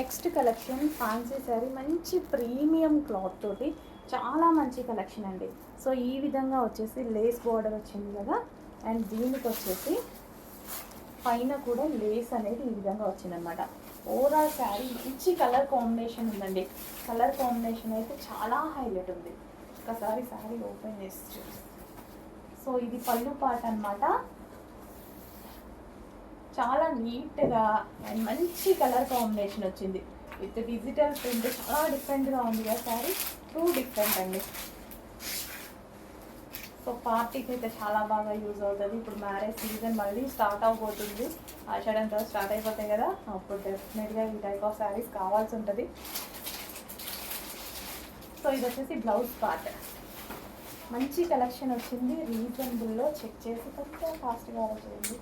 Next collection fancy sari మంచి premium cloth తోటి చాలా మంచి కలెక్షన్ అండి. సో ఈ విధంగా వచ్చేసి లేస్ బార్డర్ వచ్చింది కదా? అండ్ దీనికి వచ్చేసి పైన కూడా లేస్ అనేది ఈ విధంగా వచ్చిందనమాట ఓవరాల్ శారీ మంచి కలర్ కాంబినేషన్ ఉందండి. కలర్ కాంబినేషన్ అయితే చాలా హైలైట్ ఉంది. ఒకసారి శారీ ఓపెన్ చేసి సో ఇది పళ్ళు పాట అనమాట చాలా నీట్గా అండ్ మంచి కలర్ కాంబినేషన్ వచ్చింది. విత్ డిజిటల్ ప్రింట్ చాలా డిఫరెంట్గా ఉంది కదా శారీ టూ డిఫరెంట్ అండి. సో పార్టీకి అయితే చాలా బాగా యూజ్ అవుతుంది. ఇప్పుడు మ్యారేజ్ సీజన్ మళ్ళీ స్టార్ట్ అవబోతుంది. ఆషాఢం తర్వాత స్టార్ట్ అయిపోతాయి కదా. అప్పుడు డెఫినెట్గా ఈ టైప్ ఆఫ్ శారీస్ కావాల్సి ఉంటుంది. సో ఇది వచ్చేసి బ్లౌజ్ పార్ట్ మంచి కలెక్షన్ వచ్చింది. రీజనబుల్లో చెక్ చేసి కొంచెం ఫాస్ట్గా చేయండి